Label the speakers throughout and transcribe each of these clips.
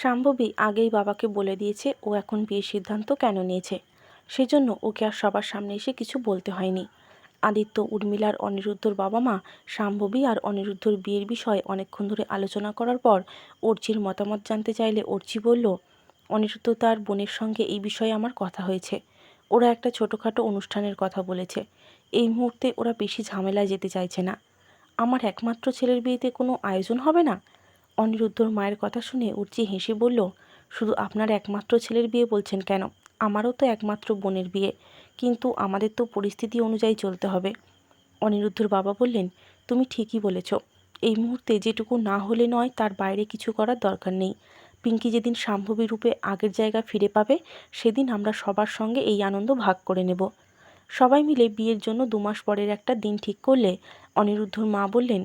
Speaker 1: শাম্ভবী আগেই বাবাকে বলে দিয়েছে, ও এখন বিয়ের সিদ্ধান্ত কেন নিয়েছে? সেজন্য ওকে আর সবার সামনে এসে কিছু বলতে হয়নি। আদিত্য উর্মিলার অনিরুদ্ধর বাবা মা শাম্ভবী আর অনিরুদ্ধর বিয়ের বিষয়ে অনেকক্ষণ ধরে আলোচনা করার পর অর্চির মতামত জানতে চাইলে অর্চি বলল, অনিরুদ্ধ তার বোনের সঙ্গে এই বিষয়ে আমার কথা হয়েছে। ওরা একটা ছোটোখাটো অনুষ্ঠানের কথা বলেছে। এই মুহূর্তে ওরা বেশি ঝামেলায় যেতে চাইছে না। আমার একমাত্র ছেলের বিয়েতে কোনো আয়োজন হবে না? অনিরুদ্ধর মায়ের কথা শুনে উর্চি হেসে বলল, শুধু আপনার একমাত্র ছেলের বিয়ে বলছেন কেন? আমারও তো একমাত্র বোনের বিয়ে। কিন্তু আমাদের তো পরিস্থিতি অনুযায়ী চলতে হবে। অনিরুদ্ধর বাবা বললেন, তুমি ঠিকই বলেছ। এই মুহূর্তে যেটুকু না হলে নয়, তার বাইরে কিছু করার দরকার নেই। পিঙ্কি যেদিন সম্ভবী রূপে আগের জায়গা ফিরে পাবে, সেদিন আমরা সবার সঙ্গে এই আনন্দ ভাগ করে নেব। সবাই মিলে বিয়ের জন্য দু মাস পরের একটা দিন ঠিক করলে, অনিরুদ্ধর মা বললেন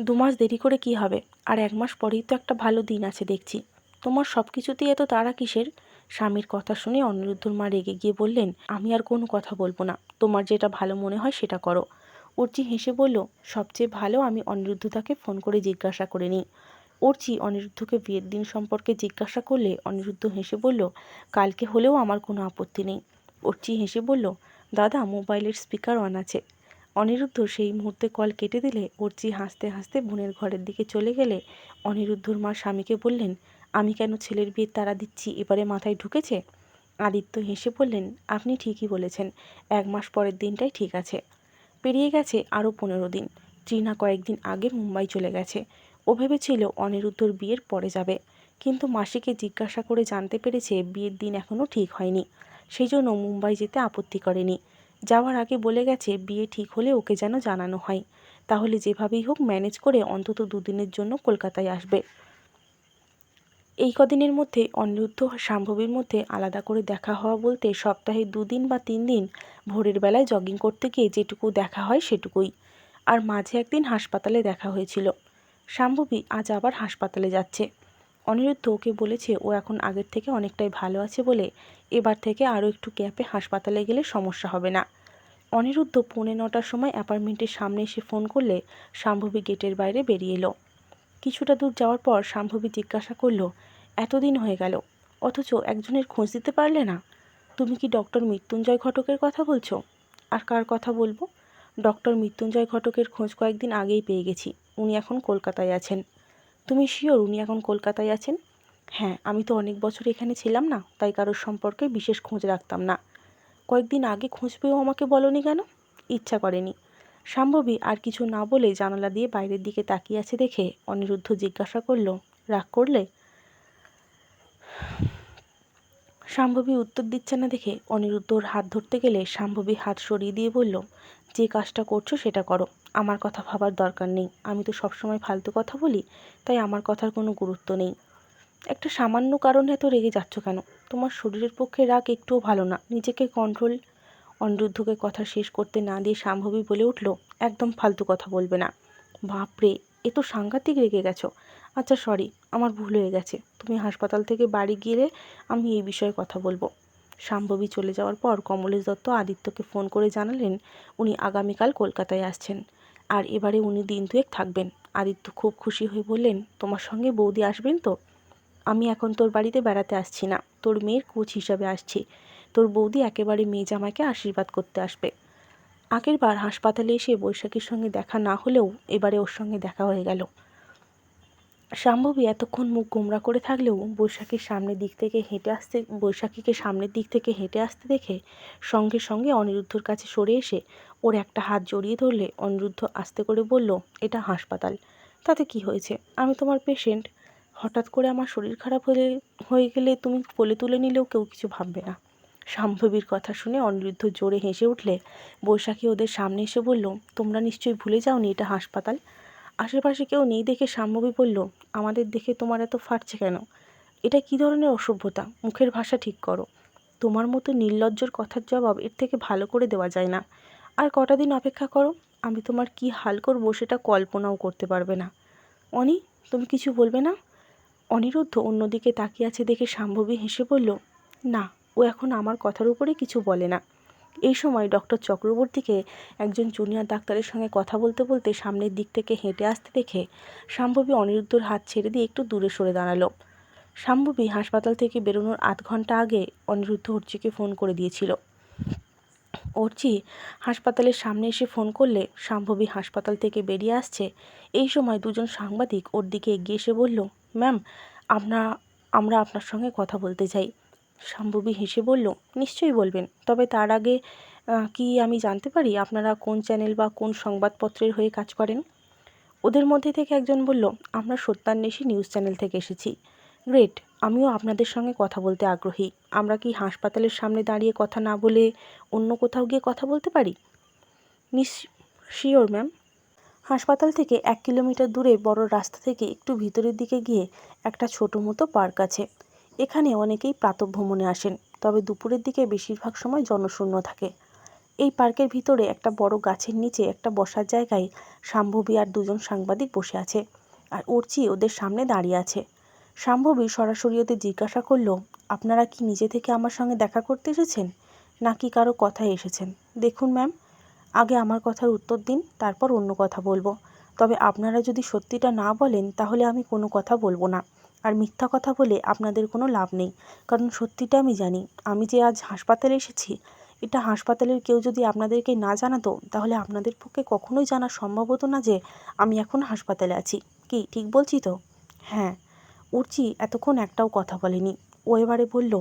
Speaker 1: দু মাস দেরি করে কি হবে? আর এক মাস পরেই তো একটা ভালো দিন আছে দেখছি। তোমার সব কিছুতেই এত তারা কিসের? স্বামীর কথা শুনে অনিরুদ্ধর মা রেগে গিয়ে বললেন, আমি আর কোনো কথা বলব না। তোমার যেটা ভালো মনে হয় সেটা করো। অর্চি হেসে বলল, সবচেয়ে ভালো আমি অনিরুদ্ধতাকে ফোন করে জিজ্ঞাসা করে নিই। অর্চি অনিরুদ্ধকে বিয়ের দিন সম্পর্কে জিজ্ঞাসা করলে অনিরুদ্ধ হেসে বলল, কালকে হলেও আমার কোনো আপত্তি নেই। অর্চি হেসে বলল, দাদা, মোবাইলের স্পিকার অন আছে। অনিরুদ্ধ সেই মুহূর্তে কল কেটে দিলে অর্চি হাসতে হাসতে বোনের ঘরের দিকে চলে গেলে অনিরুদ্ধর মা স্বামীকে বললেন, আমি কেন ছেলের বিয়ের তারা দিচ্ছি? এবারে মাথায় ঢুকেছে? আদিত্য হেসে বললেন, আপনি ঠিকই বলেছেন, এক মাস পরের দিনটাই ঠিক আছে। পেরিয়ে গেছে আরও পনেরো দিন। ট্রিনা কয়েকদিন আগে মুম্বাই চলে গেছে। ও ভেবেছিল অনিরুদ্ধর বিয়ের পরে যাবে। কিন্তু মাসিকে জিজ্ঞাসা করে জানতে পেরেছে বিয়ের দিন এখনও ঠিক হয়নি। সেই জন্য মুম্বাই যেতে আপত্তি করেনি। যাওয়ার আগে বলে গেছে, বিয়ে ঠিক হলে ওকে যেন জানানো হয়। তাহলে যেভাবেই হোক ম্যানেজ করে অন্তত দুদিনের জন্য কলকাতায় আসবে। এই কদিনের মধ্যে অনিরুদ্ধ সম্ভবীর মধ্যে আলাদা করে দেখা হওয়া বলতে সপ্তাহে দুদিন বা তিন দিন ভোরের বেলায় জগিং করতে গিয়ে যেটুকু দেখা হয় সেটুকুই। আর মাঝে একদিন হাসপাতালে দেখা হয়েছিল। শাম্ভবী আজ আবার হাসপাতালে যাচ্ছে। অনিরুদ্ধ ওকে বলেছে, ও এখন আগের থেকে অনেকটাই ভালো আছে বলে। এবার থেকে আরও একটু ক্যাপে হাসপাতালে গেলে সমস্যা হবে না। অনিরুদ্ধ পৌনে নটার সময় অ্যাপার্টমেন্টের সামনে এসে ফোন করলে শাম্ভবী গেটের বাইরে বেরিয়ে এলো। কিছুটা দূর যাওয়ার পর শাম্ভবী জিজ্ঞাসা করল, এতদিন হয়ে গেল, অথচ একজনের খোঁজ দিতে পারলে না? তুমি কি ডক্টর মৃত্যুঞ্জয় ঘটকের কথা বলছো? আর কার কথা বলব? ডক্টর মৃত্যুঞ্জয় ঘটকের খোঁজ কয়েকদিন আগেই পেয়ে গেছি। উনি এখন কলকাতায় আছেন। তুমি শিওর উনি এখন কলকাতায় আছেন? হ্যাঁ আমি তো অনেক বছর এখানে ছিলাম না, তাই কারোর সম্পর্কে বিশেষ খোঁজ রাখতাম না। কয়েকদিন আগে খোঁজ পেয়েও আমাকে বলনি কেন? ইচ্ছা করেনি। শাম্ভবী আর কিছু না বলে জানালা দিয়ে বাইরের দিকে তাকিয়ে আছে দেখে অনিরুদ্ধ জিজ্ঞাসা করল, রাগ করলে? শাম্ভবী উত্তর দিচ্ছে না দেখে অনিরুদ্ধর হাত ধরতে গেলে শাম্ভবী হাত সরিয়ে দিয়ে বলল, যে কাজটা করছ সেটা করো। আমার কথা ভাবার দরকার নেই। আমি তো সবসময় ফালতু কথা বলি, তাই আমার কথার কোনো গুরুত্ব নেই। একটা সামান্য কারণে এত রেগে যাচ্ছ কেন? তোমার শরীরের পক্ষে রাগ একটুও ভালো না। নিজেকে কন্ট্রোল অনিরুদ্ধকে কথা শেষ করতে না দিয়ে শাম্ভবী বলে উঠল, একদম ফালতু কথা বলবে না। বাপরে, এ তো সাংঘাতিক রেগে গেছো। আচ্ছা সরি আমার ভুল হয়ে গেছে। তুমি হাসপাতাল থেকে বাড়ি গিয়ে আমি এই বিষয়ে কথা বলব। শাম্ভবী চলে যাওয়ার পর কমলেশ দত্ত আদিত্যকে ফোন করে জানালেন, উনি আগামীকাল কলকাতায় আসছেন। আর এবারে উনি দিন দুয়েক থাকবেন। আদিত্য খুব খুশি হয়ে বললেন, তোমার সঙ্গে বৌদি আসবেন তো? আমি এখন তোর বাড়িতে বেড়াতে আসছি না। তোর মেয়ের কোচ হিসাবে আসছি। তোর বৌদি একেবারে মেয়ে জামাকে আশীর্বাদ করতে আসবে। আগের বার হাসপাতালে এসে বৈশাখীর সঙ্গে দেখা না হলেও এবারে ওর সঙ্গে দেখা হয়ে গেল। শাম্ভবী এতক্ষণ মুখ গোমরা করে থাকলেও বৈশাখীর সামনের দিক থেকে হেঁটে আসতে, বৈশাখীকে সামনের দিক থেকে হেঁটে আসতে দেখে সঙ্গে সঙ্গে অনিরুদ্ধর কাছে সরে এসে ওর একটা হাত জড়িয়ে ধরলে অনিরুদ্ধ আস্তে করে বলল, এটা হাসপাতাল। তাতে কি হয়েছে? আমি তোমার পেশেন্ট হঠাৎ করে আমার শরীর খারাপ হলে, হয়ে গেলে তুমি কোলে তুলে নিলেও কেউ কিছু ভাববে না। শাম্ভবীর কথা শুনে অনিরুদ্ধ জোরে হেসে উঠলে বৈশাখী ওদের সামনে এসে বলল, তোমরা নিশ্চয়ই ভুলে যাওনি এটা হাসপাতাল? আশেপাশে কেউ নেই দেখে শাম্ভবী বলল, আমাদের দেখে তোমার এত ফাটছে কেন? এটা কী ধরনের অসভ্যতা? মুখের ভাষা ঠিক করো। তোমার মতো নির্লজ্জর কথার জবাব এর থেকে ভালো করে দেওয়া যায় না। আর কটা দিন অপেক্ষা করো, আমি তোমার কি হাল করব সেটা কল্পনাও করতে পারবে না। অনি, তুমি কিছু বলবে না? অনিরুদ্ধ অন্যদিকে তাকিয়ে আছে দেখে শাম্ভবী হেসে বলল, না, ও এখন আমার কথার উপরে কিছু বলে না। এই সময় ডক্টর চক্রবর্তীকে একজন জুনিয়র ডাক্তারের সঙ্গে কথা বলতে বলতে সামনের দিক থেকে হেঁটে আসতে দেখে শাম্ভবী অনিরুদ্ধর হাত ছেড়ে দিয়ে একটু দূরে সরে দাঁড়াল। শাম্ভবী হাসপাতাল থেকে বেরোনোর আধ ঘণ্টা আগে অনিরুদ্ধ অর্চিকে ফোন করে দিয়েছিল। অর্চি হাসপাতালের সামনে এসে ফোন করলে শাম্ভবী হাসপাতাল থেকে বেরিয়ে আসছে। এই সময় দুজন সাংবাদিক ওর দিকে এগিয়ে এসে বলল, ম্যাম, আপনা আমরা আপনার সঙ্গে কথা বলতে চাই। শাম্ভবী হেসে বলল, নিশ্চয়ই বলবেন। তবে তার আগে কি আমি জানতে পারি আপনারা কোন চ্যানেল বা কোন সংবাদপত্রের হয়ে কাজ করেন? ওদের মধ্যে থেকে একজন বলল, আমরা সত্যান্বেষী নিউজ চ্যানেল থেকে এসেছি। গ্রেট, আমিও আপনাদের সঙ্গে কথা বলতে আগ্রহী। আমরা কি হাসপাতালের সামনে দাঁড়িয়ে কথা না বলে অন্য কোথাও গিয়ে কথা বলতে পারি? নিস শিওর, ম্যাম। হাসপাতাল থেকে এক কিলোমিটার দূরে বড় রাস্তা থেকে একটু ভিতরের দিকে গিয়ে একটা ছোটো মতো পার্ক আছে। এখানে অনেকেই প্রাতঃভ্রমণে আসেন, তবে দুপুরের দিকে বেশিরভাগ সময় জনশূন্য থাকে। এই পার্কের ভিতরে একটা বড় গাছের নিচে একটা বসার জায়গায় শাম্ভবী আর দুজন সাংবাদিক বসে আছে, আর অর্চি ওদের সামনে দাঁড়িয়ে আছে। শাম্ভবী সরাসরি ওদের জিজ্ঞাসা করল, আপনারা কি নিজে থেকে আমার সঙ্গে দেখা করতে এসেছেন? নাকি কারও কথায় এসেছেন? দেখুন ম্যাম, আগে আমার কথার উত্তর দিন, তারপর অন্য কথা বলব। তবে আপনারা যদি সত্যিটা না বলেন, তাহলে আমি কোনো কথা বলব না। আর মিথ্যা কথা বলে আপনাদের কোনো লাভ নেই। কারণ সত্যিটা আমি জানি। আমি যে আজ হাসপাতালে এসেছি, এটা হাসপাতালের কেউ যদি আপনাদেরকে না জানাতো, তাহলে আপনাদের পক্ষে কখনোই জানা সম্ভব হতো না যে আমি এখন হাসপাতালে আছি। কি, ঠিক বলছি তো? হ্যাঁ উর্চি এতক্ষণ একটাও কথা বলেনি। ও এবারে বলল,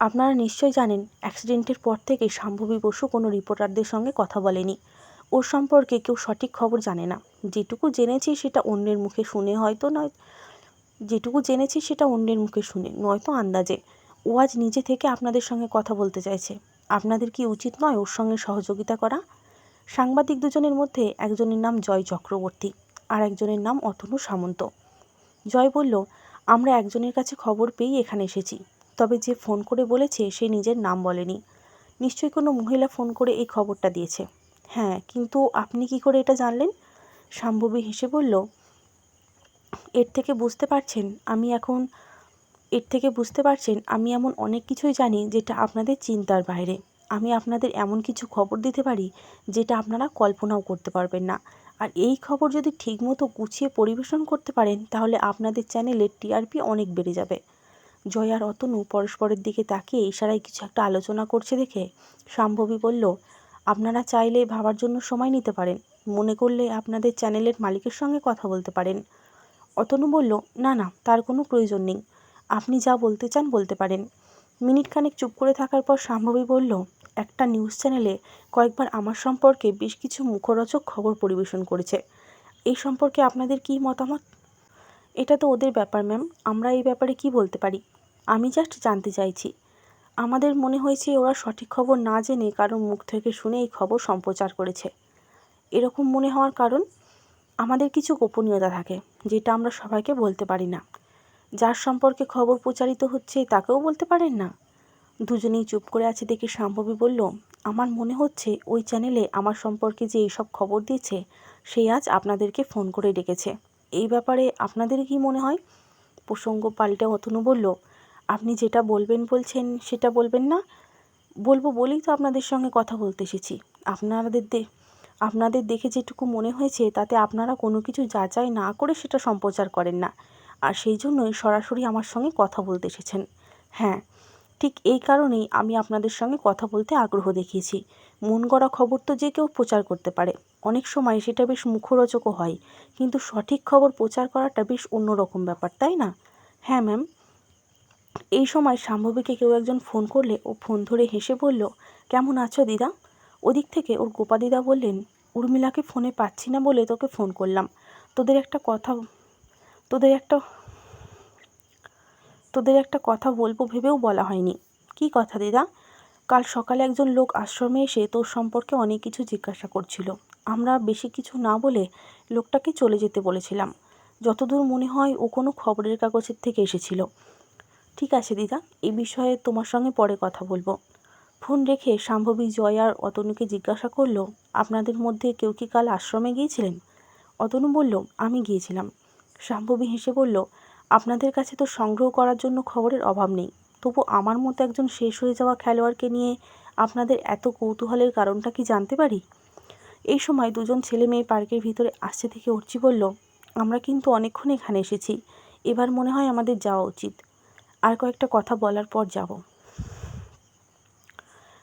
Speaker 1: আপনারা নিশ্চয়ই জানেন, অ্যাক্সিডেন্টের পর থেকে শাম্ভবী বসু কোনো রিপোর্টারদের সঙ্গে কথা বলেনি। ওর সম্পর্কে কেউ সঠিক খবর জানে না। যেটুকু জেনেছি সেটা অন্যের মুখে শুনে হয়তো নয় যেটুকু জেনেছি সেটা অন্যের মুখে শুনে, নয়তো আন্দাজে। ও আজ নিজে থেকে আপনাদের সঙ্গে কথা বলতে চাইছে। আপনাদের কি উচিত নয় ওর সঙ্গে সহযোগিতা করা? সাংবাদিক দুজনের মধ্যে একজনের নাম জয় চক্রবর্তী আর একজনের নাম অতনু সামন্ত। জয় বলল, আমরা একজনের কাছে খবর পেয়েই এখানে এসেছি। তবে যে ফোন করে বলেছে সে নিজের নাম বলেনি। নিশ্চয়ই কোনো মহিলা ফোন করে এই খবরটা দিয়েছে। হ্যাঁ কিন্তু আপনি কি করে এটা জানলেন? শাম্ভবী হেসে বলল, এর থেকে বুঝতে পারছেন, আমি এখন, এর থেকে বুঝতে পারছেন, আমি এমন অনেক কিছুই জানি যেটা আপনাদের চিন্তার বাইরে। আমি আপনাদের এমন কিছু খবর দিতে পারি যেটা আপনারা কল্পনাও করতে পারবেন না। আর এই খবর যদি ঠিকমতো গুছিয়ে পরিবেশন করতে পারেন, তাহলে আপনাদের চ্যানেলের টিআরপি অনেক বেড়ে যাবে। জয় আর অতনু পরস্পরের দিকে তাকিয়ে ইশারায় কিছু একটা আলোচনা করছে দেখে শাম্ভবী বলল আপনারা চাইলে ভাবার জন্য সময় নিতে পারেন। মনে করলে আপনাদের চ্যানেলের মালিকের সঙ্গে কথা বলতে পারেন। অতনু বলল, না না, তার কোনো প্রয়োজন নেই। আপনি যা বলতে চান বলতে পারেন। মিনিটখানেক চুপ করে থাকার পর শাম্ভবী বলল, একটা নিউজ চ্যানেলে কয়েকবার আমার সম্পর্কে বেশ কিছু মুখরোচক খবর পরিবেশন করেছে। এই সম্পর্কে আপনাদের কী মতামত? এটা তো ওদের ব্যাপার, ম্যাম। আমরা এই ব্যাপারে কি বলতে পারি? আমি জাস্ট জানতে চাইছি। আমাদের মনে হয়েছে ওরা সঠিক খবর না জেনে কারোর মুখ থেকে শুনে এই খবর সম্প্রচার করেছে। এরকম মনে হওয়ার কারণ, আমাদের কিছু গোপনীয়তা থাকে, যেটা আমরা সবাইকে বলতে পারি না। যার সম্পর্কে খবর প্রচারিত হচ্ছে, তাকেও বলতে পারেন না। দুজনেই চুপ করে আছে দেখে শাম্ভবী বলল, আমার মনে হচ্ছে ওই চ্যানেলে আমার সম্পর্কে যে এইসব খবর দিয়েছে, সেই আজ আপনাদেরকে ফোন করে ডেকেছে। এই ব্যাপারে আপনাদের কি মনে হয়? প্রসঙ্গ পাল্টে অতনু বলল আপনি যেটা বলবেন বলছেন, সেটা বলবেন না। বলব বলেই তো আপনাদের সঙ্গে কথা বলতে এসেছি। আপনাদের দে, আপনাদের দেখে যেটুকু মনে হয়েছে, তাতে আপনারা কোনো কিছু যাচাই না করে সেটা সম্প্রচার করেন না। আর সেই জন্যই সরাসরি আমার সঙ্গে কথা বলতে এসেছেন। হ্যাঁ ঠিক এই কারণেই আমি আপনাদের সঙ্গে কথা বলতে আগ্রহ দেখিয়েছি। মন গড়া খবর তো যে কেউ প্রচার করতে পারে। অনেক সময় সেটা বেশ মুখরোচকও হয়। কিন্তু সঠিক খবর প্রচার করাটা বেশ অন্যরকম ব্যাপার, তাই না? হ্যাঁ ম্যাম। এই সময় শাম্ভবীকে কেউ একজন ফোন করলে ও ফোন ধরে হেসে বলল, কেমন আছো দিদা? ওদিক থেকে ওর গোপা দিদা বললেন, উর্মিলাকে ফোনে পাচ্ছি না বলে তোকে ফোন করলাম। তোদের একটা কথা, তোদের একটা তোদের একটা কথা বলব ভেবেও বলা হয়নি। কি কথা দিদা? কাল সকালে একজন লোক আশ্রমে এসে তোর সম্পর্কে অনেক কিছু জিজ্ঞাসা করছিল। আমরা বেশি কিছু না বলে লোকটাকে চলে যেতে বলেছিলাম। যতদূর মনে হয় ও কোনো খবরের কাগজের থেকে এসেছিল। ঠিক আছে, দিদা। এই বিষয়ে তোমার সঙ্গে পরে কথা বলব। ফোন রেখে শাম্ভবী জয় আর অতনুকে জিজ্ঞাসা করল, আপনাদের মধ্যে কেউ কি কাল আশ্রমে গিয়েছিলেন? অতনু বলল, আমি গিয়েছিলাম। শাম্ভবী হেসে বলল, আপনাদের কাছে তো সংগ্রহ করার জন্য খবরের অভাব নেই। তবু আমার মতো একজন শেষ হয়ে যাওয়া খেলোয়াড়কে নিয়ে আপনাদের এত কৌতূহলের কারণটা কি জানতে পারি? এই সময় দুজন ছেলে মেয়ে পার্কের ভিতরে আসছে থেকে অর্চি বলল, আমরা কিন্তু অনেকক্ষণ এখানে এসেছি। এবার মনে হয় আমাদের যাওয়া উচিত। কয়েকটা কথা বলার পর যাব।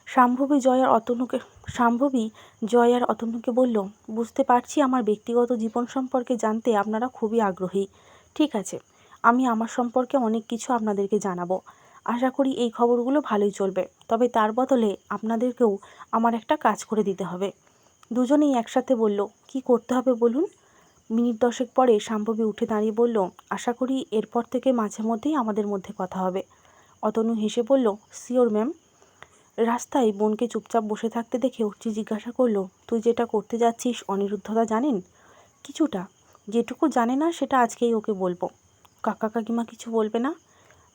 Speaker 1: শাম্ভবী জয় আর অতনুকে, শাম্ভবী জয় আর অতনুকে বলল, বুঝতে পারছি আমার ব্যক্তিগত জীবন সম্পর্কে জানতে আপনারা খুবই আগ্রহী। ঠিক আছে, আমি আমার সম্পর্কে অনেক কিছু আপনাদেরকে জানাব। আশা করি এই খবরগুলো ভালোই চলবে। তবে তার বদলে আপনাদেরকেও আমার একটা কাজ করে দিতে হবে। দুজনেই একসাথে বলল, কি করতে হবে বলুন? মিনিট দশেক পরে শাম্ভবী উঠে দাঁড়িয়ে বলল, আশা করি এরপর থেকে মাঝে মধ্যেই আমাদের মধ্যে কথা হবে। অতনু হেসে বলল সিওর ম্যাম রাস্তায় বোনকে চুপচাপ বসে থাকতে দেখে অর্চি জিজ্ঞাসা করল, তুই যেটা করতে যাচ্ছিস অনিরুদ্ধতা জানেন? কিছুটা। যেটুকু জানে না সেটা আজকেই ওকে বলব। কাকা কাকিমা কিছু বলবে না?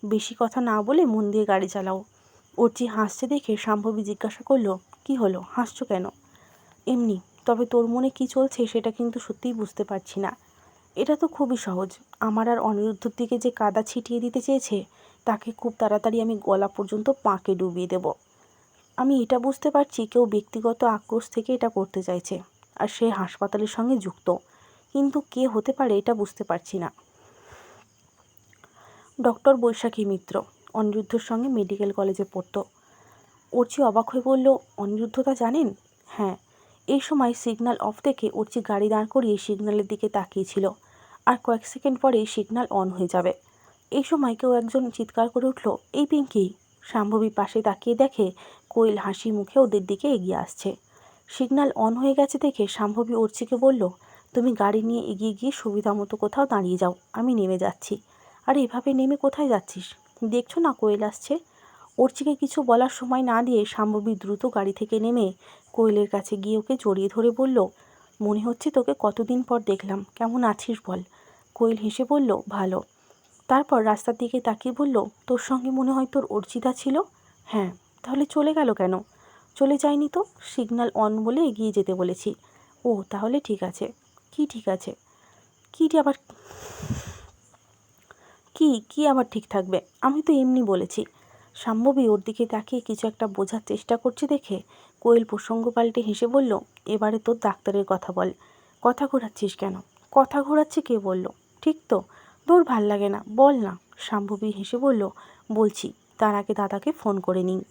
Speaker 1: বেশি কথা না বলে মন দিয়ে গাড়ি চালাও। অর্চি হাসছে দেখে শাম্ভবী জিজ্ঞাসা করল, কি হলো? হাসছো কেন? এমনি। তবে তোর মনে কি চলছে সেটা কিন্তু সত্যিই বুঝতে পারছি না। এটা তো খুবই সহজ। আমার আর অনিরুদ্ধর দিকে যে কাদা ছিটিয়ে দিতে চেয়েছে, তাকে খুব তাড়াতাড়ি আমি গলা পর্যন্ত পাঁকে ডুবিয়ে দেব। আমি এটা বুঝতে পারছি কেউ ব্যক্তিগত আক্রোশ থেকে এটা করতে চাইছে, আর সে হাসপাতালের সঙ্গে যুক্ত। কিন্তু কে হতে পারে এটা বুঝতে পারছি না। ডক্টর বৈশাখী মিত্র, অনিরুদ্ধর সঙ্গে মেডিকেল কলেজে পড়তো। চেয়ে অবাক হয়ে বলল অনিরুদ্ধতা জানেন? হ্যাঁ এই সময় সিগন্যাল অফ দেখে অর্চি গাড়ি দাঁড় করিয়ে সিগন্যালের দিকে তাকিয়েছিল আর কয়েক সেকেন্ড পরেই সিগন্যাল অন হয়ে যাবে। এই সময় কেউ একজন চিৎকার করে উঠল, এই পিঙ্কি! শাম্ভবী পাশে তাকিয়ে দেখে কোয়েল হাসি মুখে ওদের দিকে এগিয়ে আসছে। সিগন্যাল অন হয়ে গেছে দেখে শাম্ভবী অর্চিকে বলল, তুমি গাড়ি নিয়ে এগিয়ে গিয়ে সুবিধা মতো কোথাও দাঁড়িয়ে যাও, আমি নেমে যাচ্ছি। আর, এভাবে নেমে কোথায় যাচ্ছিস? দেখছ না কোয়েল আসছে? অর্চিকে কিছু বলার সময় না দিয়ে শাম্ভবী দ্রুত গাড়ি থেকে নেমে কোয়েলের কাছে গিয়ে ওকে জড়িয়ে ধরে বলল, মনে হচ্ছে তোকে কতদিন পর দেখলাম। কেমন আছিস বল? কোয়েল হেসে বলল, ভালো। তারপর রাস্তার দিকে তাকিয়ে বলল, তোর সঙ্গে মনে হয় তোর অর্চিতা ছিল? হ্যাঁ। তাহলে চলে গেল কেন? চলে যায়নি তো? সিগন্যাল অন বলে এগিয়ে যেতে বলেছি। ও, তাহলে ঠিক আছে। কি ঠিক আছে? কী আবার কি কি আবার ঠিক থাকবে? আমি তো এমনি বলেছি। শাম্ভবী ওর দিকে তাকিয়ে কিছু একটা বোঝার চেষ্টা করছে দেখে কোয়েল প্রসঙ্গ পাল্টে হেসে বলল, এবারে তোর ডাক্তারের কথা বল। কথা ঘোরাচ্ছিস কেন? কথা ঘোরাচ্ছে কে বলল? ঠিক তো? তোর ভালো লাগে না, বল না। শাম্ভবী হেসে বলল, বলছি, তার আগে দাদাকে ফোন করে নিই